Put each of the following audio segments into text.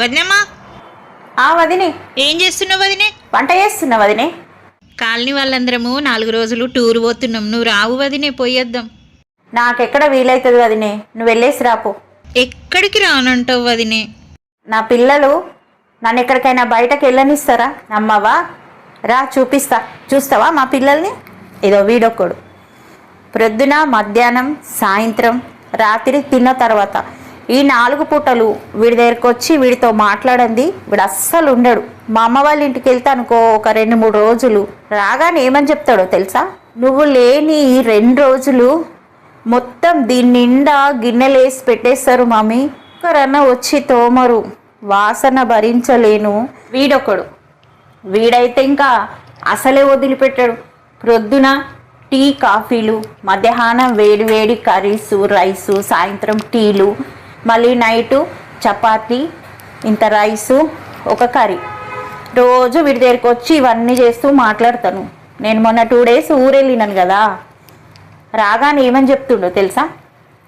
వదినమ్మా. ఆ వదినే. ఏం చేస్తున్నావు వదినే? వంట చేస్తున్నా వదినే. కాలనీ వాళ్ళందరము నాలుగు రోజులు టూర్ పోతున్నాం. నువ్వు రావు వదినే పోయేద్దాం. నాకెక్కడ వీలవుతుంది వదినే? నువ్వు వెళ్ళేసి రాపో ఎక్కడికి రానంటావు వదినే? నా పిల్లలు నన్ను ఎక్కడికైనా బయటకు వెళ్ళనిస్తారా? నమ్మవా? రా చూపిస్తా. చూస్తావా మా పిల్లల్ని? ఇదో వీడొక్కడు ప్రొద్దున మధ్యాహ్నం సాయంత్రం రాత్రి తిన్న తర్వాత. ఈ నాలుగు పూటలు వీడి దగ్గరకు వచ్చి వీడితో మాట్లాడండి వీడు అస్సలు ఉండడు. మా అమ్మ వాళ్ళ ఇంటికి వెళ్తే అనుకో ఒక రెండు మూడు రోజులు. రాగానే ఏమని చెప్తాడో తెలుసా? నువ్వు లేని ఈ రెండు రోజులు మొత్తం దీని నిండా గిన్నెలు వేసి పెట్టేస్తారు మమ్మీ ఒక్కరన్నా వచ్చి తోమరు. వాసన భరించలేను. వీడొకడు. వీడైతే ఇంకా అసలే వదిలిపెట్టాడు. ప్రొద్దున టీ కాఫీలు మధ్యాహ్నం వేడి వేడి కర్రీసు రైసు సాయంత్రం టీలు మళ్ళీ నైటు చపాతీ ఇంత రైసు ఒక కర్రీ. రోజు వీడి దగ్గరికి వచ్చి ఇవన్నీ చేస్తూ మాట్లాడతాను. నేను మొన్న టూ డేస్ ఊరెళ్ళినాను కదా. రాగానే ఏమని చెప్తుండో తెలుసా?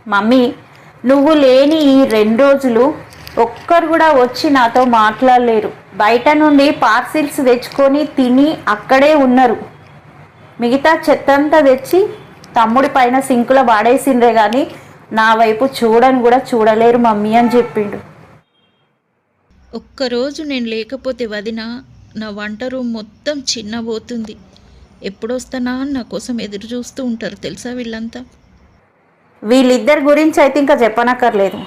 మమ్మీ నువ్వు లేని ఈ రెండు రోజులు ఒక్కరు కూడా వచ్చి నాతో మాట్లాడలేరు. బయట నుండి పార్సిల్స్ తెచ్చుకొని తిని అక్కడే ఉన్నారు. మిగతా చెత్తంతా తెచ్చి తమ్ముడి పైన సింకులో వాడేసిండ్రే కానీ నా వైపు చూడని కూడా చూడలేరు మమ్మీ అని చెప్పిండు. ఒక్కరోజు నేను లేకపోతే వదిన నా వంట రూమ్ మొత్తం చిన్నబోతుంది. ఎప్పుడొస్తానా నా కోసం ఎదురు చూస్తూ ఉంటారు తెలుసా వీళ్ళంతా? వీళ్ళిద్దరి గురించి అయితే ఇంకా చెప్పనక్కర్లేదు.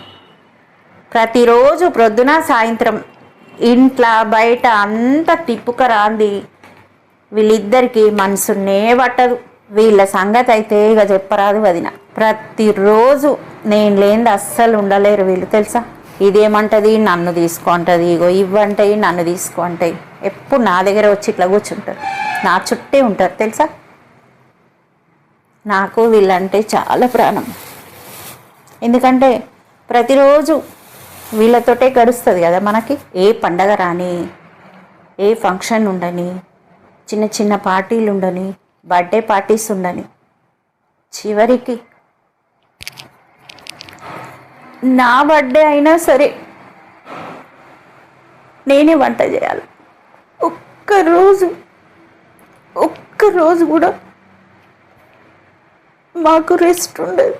ప్రతిరోజు ప్రొద్దున సాయంత్రం ఇంట్లో బయట అంతా తిప్పుక రాంది. వీళ్ళిద్దరికి మనసునే పట్టదు. వీళ్ళ సంగతి అయితే ఇక చెప్పరాదు వదిన. ప్రతిరోజు నేను లేనిది అస్సలు ఉండలేరు వీళ్ళు తెలుసా? ఇదేమంటది? నన్ను తీసుకుంటుంది. ఇగో ఇవ్వంటాయి నన్ను తీసుకుంటాయి. ఎప్పుడు నా దగ్గర వచ్చి ఇట్లా కూర్చుంటారు? నా చుట్టే ఉంటారు తెలుసా? నాకు వీళ్ళంటే చాలా ప్రాణం. ఎందుకంటే ప్రతిరోజు వీళ్ళతోటే గడుస్తుంది కదా మనకి. ఏ పండగ రాని ఏ ఫంక్షన్ ఉండని చిన్న చిన్న పార్టీలు ఉండని బర్త్డే పార్టీస్ ఉండని. చివరికి నా బర్త్డే అయినా సరే నేనే వంట చేయాలి. ఒక్కరోజు ఒక్కరోజు కూడా మాకు రెస్ట్ ఉండదు.